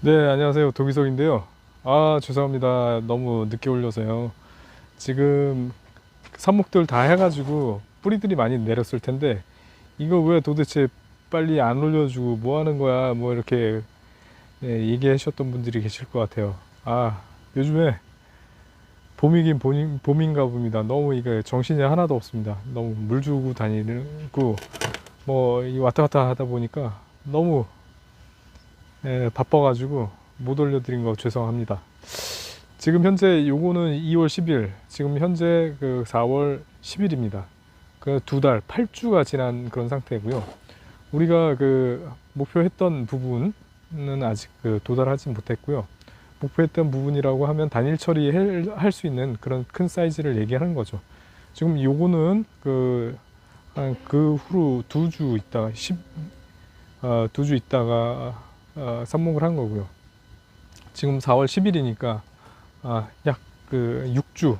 네, 안녕하세요. 도기석인데요. 아, 죄송합니다. 너무 늦게 올려서요. 지금 삽목들 다 해가지고 뿌리들이 많이 내렸을 텐데, 이거 왜 도대체 빨리 안 올려주고 뭐 하는 거야? 뭐 이렇게 예, 얘기하셨던 분들이 계실 것 같아요. 아, 요즘에 봄이긴 봄인, 봄인가 봅니다. 너무 이게 정신이 하나도 없습니다. 너무 물 주고 다니고, 뭐, 이 왔다 갔다 하다 보니까 너무 예, 바빠가지고 못 올려드린 거 죄송합니다. 지금 현재 요거는 2월 10일, 지금 현재 그 4월 10일입니다. 그 두 달, 8주가 지난 그런 상태고요. 우리가 그 목표했던 부분은 아직 그 도달하지 못했고요. 목표했던 부분이라고 하면 단일 처리할 수 있는 그런 큰 사이즈를 얘기하는 거죠. 지금 요거는 그, 한 그 후로 두 주 있다가 10, 어, 두주 있다가 어, 삽목을 한 거고요. 지금 4월 10일이니까 아, 약그 6주,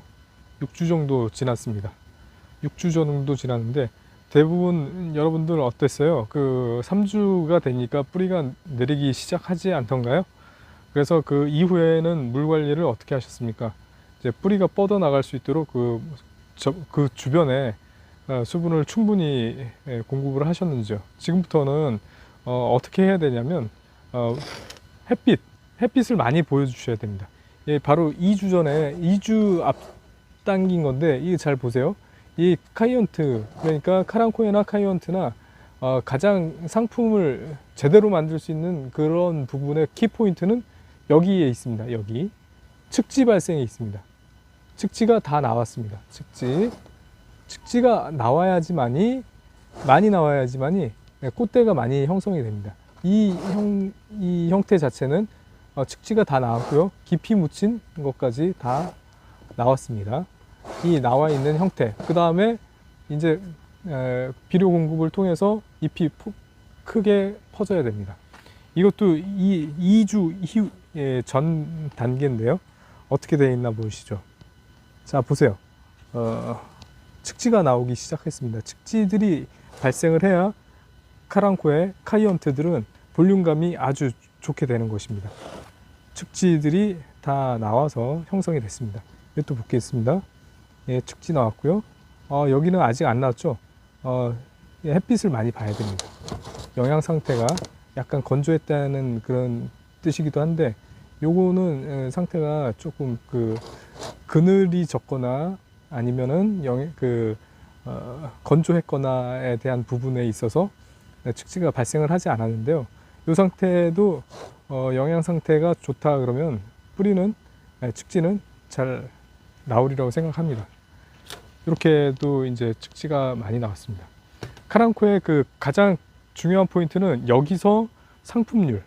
6주 정도 지났습니다. 6주 정도 지났는데 대부분 여러분들 어땠어요? 그 3주가 되니까 뿌리가 내리기 시작하지 않던가요? 그래서 그 이후에는 물 관리를 어떻게 하셨습니까? 이제 뿌리가 뻗어 나갈 수 있도록 그, 저, 그 주변에 어, 수분을 충분히 예, 공급을 하셨는지요? 지금부터는 어, 어떻게 해야 되냐면 어, 햇빛, 햇빛을 많이 보여주셔야 됩니다. 예, 바로 2주 전에 2주 앞당긴 건데 이게 잘 보세요. 이 카이언트 그러니까 카랑코에나 카이언트나 어, 가장 상품을 제대로 만들 수 있는 그런 부분의 키 포인트는 여기에 있습니다. 여기 측지 발생에 있습니다. 측지가 다 나왔습니다. 측지 측지가 나와야지만이 많이 나와야지만이 네, 꽃대가 많이 형성이 됩니다. 이, 형, 이 형태 자체는 어, 측지가 다 나왔고요. 깊이 묻힌 것까지 다 나왔습니다. 이 나와 있는 형태. 그 다음에 이제 에, 비료 공급을 통해서 잎이 폭- 크게 퍼져야 됩니다. 이것도 이 2주 이후 예, 전 단계인데요. 어떻게 되어 있나 보시죠. 자 보세요. 어, 측지가 나오기 시작했습니다. 측지들이 발생을 해야 카랑코의 카이언트들은 볼륨감이 아주 좋게 되는 것입니다. 측지들이 다 나와서 형성이 됐습니다. 이것도 보겠습니다. 예, 측지 나왔고요. 어, 여기는 아직 안 나왔죠. 어, 예, 햇빛을 많이 봐야 됩니다. 영양 상태가 약간 건조했다는 그런 뜻이기도 한데, 요거는 예, 상태가 조금 그 그늘이 적거나 아니면은 영, 그 어, 건조했거나에 대한 부분에 있어서 측지가 발생을 하지 않았는데요. 이 상태도 어, 영양 상태가 좋다 그러면 뿌리는 네, 측지는 잘 나오리라고 생각합니다. 이렇게도 이제 측지가 많이 나왔습니다. 카랑코의 그 가장 중요한 포인트는 여기서 상품률.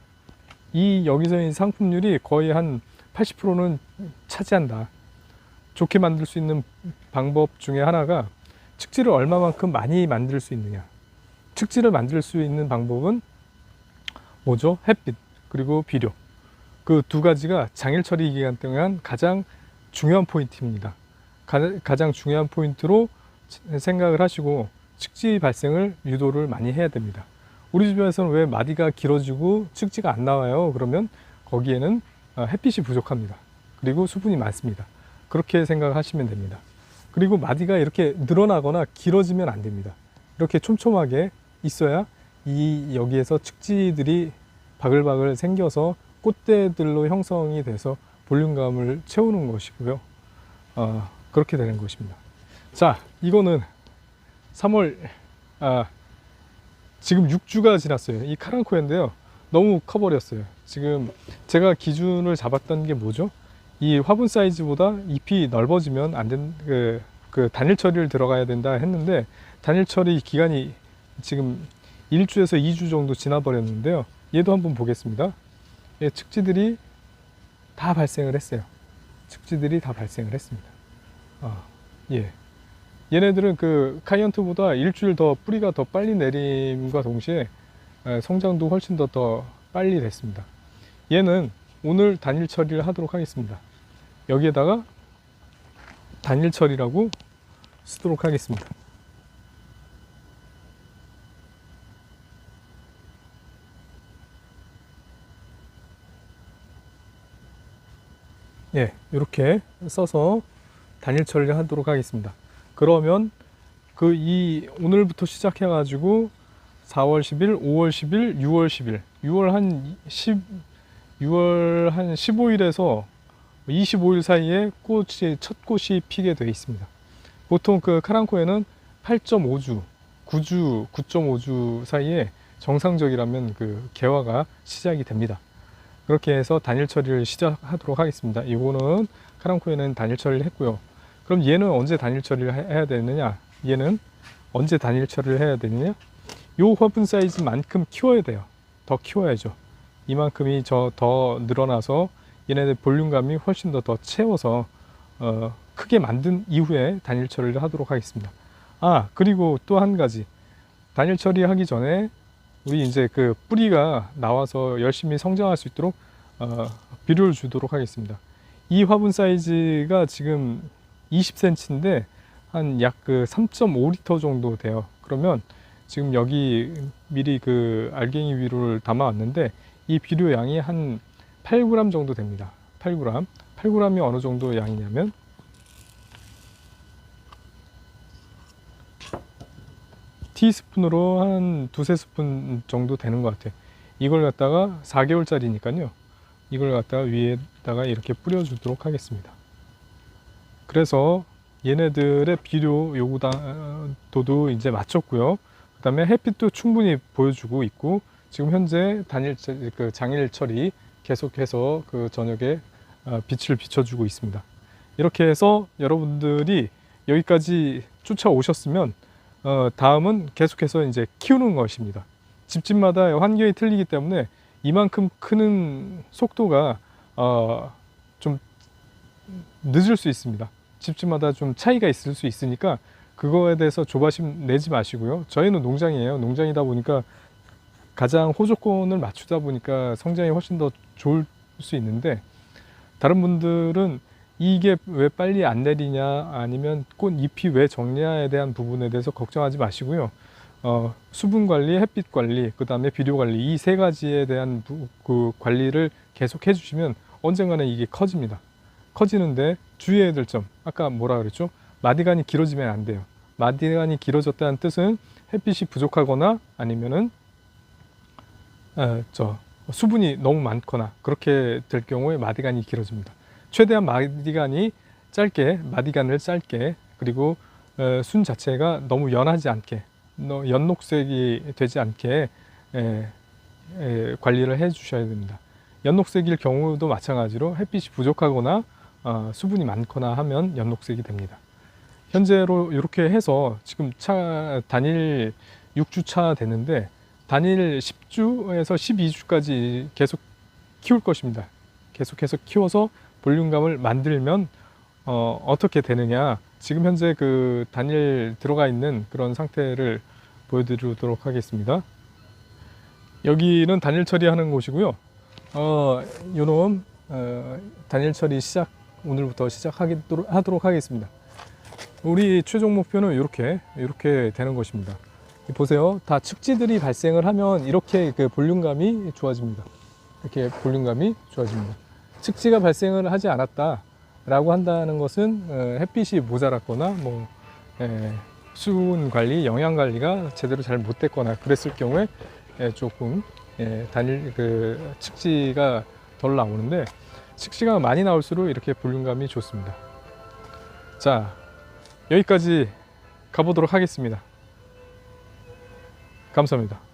이 여기서의 상품률이 거의 한 80%는 차지한다. 좋게 만들 수 있는 방법 중에 하나가 측지를 얼마만큼 많이 만들 수 있느냐. 측지를 만들 수 있는 방법은 뭐죠? 햇빛 그리고 비료 그 두 가지가 장일 처리 기간 동안 가장 중요한 포인트입니다. 가, 가장 중요한 포인트로 생각을 하시고 측지 발생을 유도를 많이 해야 됩니다. 우리 주변에서는 왜 마디가 길어지고 측지가 안 나와요? 그러면 거기에는 어, 햇빛이 부족합니다. 그리고 수분이 많습니다. 그렇게 생각하시면 됩니다. 그리고 마디가 이렇게 늘어나거나 길어지면 안 됩니다. 이렇게 촘촘하게 있어야 이 여기에서 측지들이 바글바글 생겨서 꽃대들로 형성이 돼서 볼륨감을 채우는 것이고요. 어, 그렇게 되는 것입니다. 자, 이거는 3월 아, 지금 6주가 지났어요. 이 카랑코인데요. 너무 커버렸어요. 지금 제가 기준을 잡았던 게 뭐죠? 이 화분 사이즈보다 잎이 넓어지면 안 된, 그, 그 단일 처리를 들어가야 된다 했는데 단일 처리 기간이 지금 1주에서 2주 정도 지나버렸는데요. 얘도 한번 보겠습니다. 예, 측지들이 다 발생을 했어요. 측지들이 다 발생을 했습니다. 아, 예. 얘네들은 그 카이언트보다 일주일 더 뿌리가 더 빨리 내림과 동시에 에, 성장도 훨씬 더 더 빨리 됐습니다. 얘는 오늘 단일 처리를 하도록 하겠습니다. 여기에다가 단일 처리라고 쓰도록 하겠습니다. 예, 이렇게 써서 단일 처리를 하도록 하겠습니다. 그러면 그 이 오늘부터 시작해 가지고 4월 10일, 5월 10일, 6월 10일, 6월 한 10, 6월 한 15일에서 25일 사이에 꽃이 첫 꽃이 피게 되어 있습니다. 보통 그 카랑코에는 8.5주, 9주, 9.5주 사이에 정상적이라면 그 개화가 시작이 됩니다. 그렇게 해서 단일 처리를 시작하도록 하겠습니다. 이거는 카랑코에는 단일 처리를 했고요. 그럼 얘는 언제 단일 처리를 해- 해야 되느냐? 얘는 언제 단일 처리를 해야 되느냐? 요 화분 사이즈만큼 키워야 돼요. 더 키워야죠. 이만큼이 저 더 늘어나서 얘네들 볼륨감이 훨씬 더 더 채워서 어, 크게 만든 이후에 단일 처리를 하도록 하겠습니다. 아 그리고 또 한 가지 단일 처리하기 전에 우리 이제 그 뿌리가 나와서 열심히 성장할 수 있도록 어, 비료를 주도록 하겠습니다. 이 화분 사이즈가 지금 20cm인데 한 약 그 3.5리터 정도 돼요. 그러면 지금 여기 미리 그 알갱이 비료를 담아왔는데 이 비료 양이 한 8g 정도 됩니다. 8g. 8g이 어느 정도 양이냐면 티스푼으로 한 두세 스푼 정도 되는 것 같아요. 이걸 갖다가 4개월짜리니까요. 이걸 갖다가 위에다가 이렇게 뿌려 주도록 하겠습니다. 그래서 얘네들의 비료 요구도도 이제 맞췄고요. 그 다음에 햇빛도 충분히 보여주고 있고 지금 현재 단일 처- 그 장일 처리 계속해서 그 저녁에 어, 빛을 비춰주고 있습니다. 이렇게 해서 여러분들이 여기까지 쫓아오셨으면 어, 다음은 계속해서 이제 키우는 것입니다. 집집마다 환경이 틀리기 때문에 이만큼 크는 속도가 어, 좀 늦을 수 있습니다. 집집마다 좀 차이가 있을 수 있으니까 그거에 대해서 조바심 내지 마시고요. 저희는 농장이에요. 농장이다 보니까 가장 호조건을 맞추다 보니까 성장이 훨씬 더 좋을 수 있는데 다른 분들은 이게 왜 빨리 안 내리냐 아니면 꽃 잎이 왜 정리냐에 대한 부분에 대해서 걱정하지 마시고요. 어, 수분 관리, 햇빛 관리, 그 다음에 비료 관리 이 세 가지에 대한 부- 그 관리를 계속 해주시면 언젠가는 이게 커집니다. 커지는데 주의해야 될 점 아까 뭐라 그랬죠? 마디간이 길어지면 안 돼요. 마디간이 길어졌다는 뜻은 햇빛이 부족하거나 아니면은 어, 저 수분이 너무 많거나 그렇게 될 경우에 마디간이 길어집니다. 최대한 마디간이 짧게 마디간을 짧게 그리고 어, 순 자체가 너무 연하지 않게 너- 연녹색이 되지 않게 에, 에, 관리를 해 주셔야 됩니다. 연녹색일 경우도 마찬가지로 햇빛이 부족하거나 어, 수분이 많거나 하면 연녹색이 됩니다. 현재로 이렇게 해서 지금 차 단일 6주 차 되는데 단일 10주에서 12주까지 계속 키울 것입니다. 계속해서 키워서 볼륨감을 만들면 어, 어떻게 되느냐 지금 현재 그 단일 들어가 있는 그런 상태를 보여드리도록 하겠습니다. 여기는 단일 처리하는 곳이고요. 어, 요놈 어, 단일 처리 시작 오늘부터 시작하도록 하도록 하겠습니다. 우리 최종 목표는 이렇게 이렇게 되는 것입니다. 보세요. 다 축지들이 발생을 하면 이렇게 그 볼륨감이 좋아집니다. 이렇게 볼륨감이 좋아집니다. 측지가 발생을 하지 않았다 라고 한다는 것은 어, 햇빛이 모자랐거나 뭐 에, 수분 관리, 영양 관리가 제대로 잘 못 됐거나 그랬을 경우에 에, 조금 에, 단일 그 측지가 덜 나오는데 측지가 많이 나올수록 이렇게 볼륨감이 좋습니다. 자 여기까지 가보도록 하겠습니다. 감사합니다.